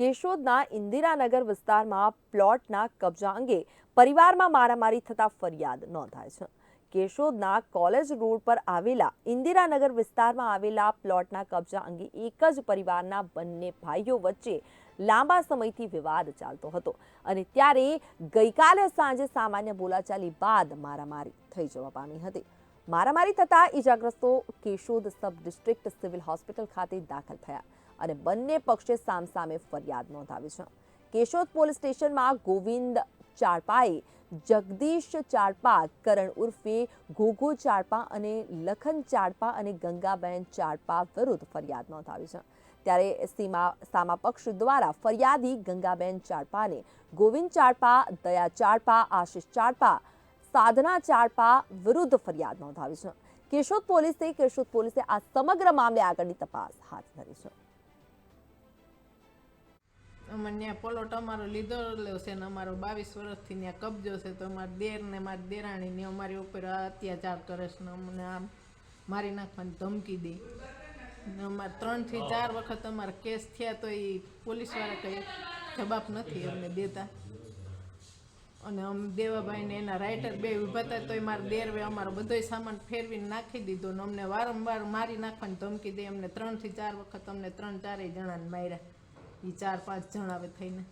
કેશોદના ઇન્દિરાનગર વિસ્તારમાં પ્લોટના કબજા અંગે પરિવારમાં મારામારી થતા ફરિયાદ નોંધાય છે. કેશોદના કોલેજ રોડ પર આવેલા ઇન્દિરાનગર વિસ્તારમાં આવેલા પ્લોટના કબજા અંગે એક જ પરિવારના બંને ભાઈઓ વચ્ચે લાંબા સમયથી વિવાદ ચાલતો હતો અને ત્યારે ગઈકાલે સાંજે સામાન્ય બોલાચાલી બાદ મારામારી થઈ જવા પામી હતી. મારામારી થતાં ઈજાગ્રસ્તો Keshod sub district civil hospital ખાતે દાખલ થયા. અને બંને પક્ષે સામસામે ફરિયાદ નોંધાવી છે. કેશોદ પોલીસ સ્ટેશનમાં ગોવિંદ ચારપાએ જગદીશ ચારપા, કરણ ઉર્ફે ઘોઘો ચારપા અને લખન ચારપા અને ગંગાબેન ચારપા વિરુદ્ધ ફરિયાદ નોંધાવી છે. ત્યારે સીમા સામા પક્ષ દ્વારા ફરિયાદી ગંગાબેન ચારપાને ગોવિંદ ચારપા, દયા ચારપા, આશિષ ચારપા, સાધના ચારપા વિરુદ્ધ ફરિયાદ નોંધાવી છે. કેશોદ પોલીસે કેશોદ પોલીસે આ સમગ્ર મામલે આગળની તપાસ હાથ ધરી છે. અમારે ત્યાં પલોટ અમારો લીધો છે ને અમારો બાવીસ વર્ષથી ત્યાં કબજો છે. તો અમારા દેર ને મારી દેરાણી ને અમારી ઉપર અત્યાચાર કરે છે ને અમને આમ મારી નાખવાની ધમકી દે. ને અમારે ત્રણથી ચાર વખત અમારા કેસ થયા તો એ પોલીસવાળા કંઈ જવાબ નથી અમને દેતા. અને અમ દેવાભાઈને એના રાઇટર બે ઊભા હતા તોય મારા દેરવે અમારો બધોય સામાન ફેરવીને નાખી દીધો ને અમને વારંવાર મારી નાખવાની ધમકી દે. અમને ત્રણથી ચાર વખત અમને ત્રણ ચારેય જણાને માર્યા. એ ચાર પાંચ જણા આવે થઈને.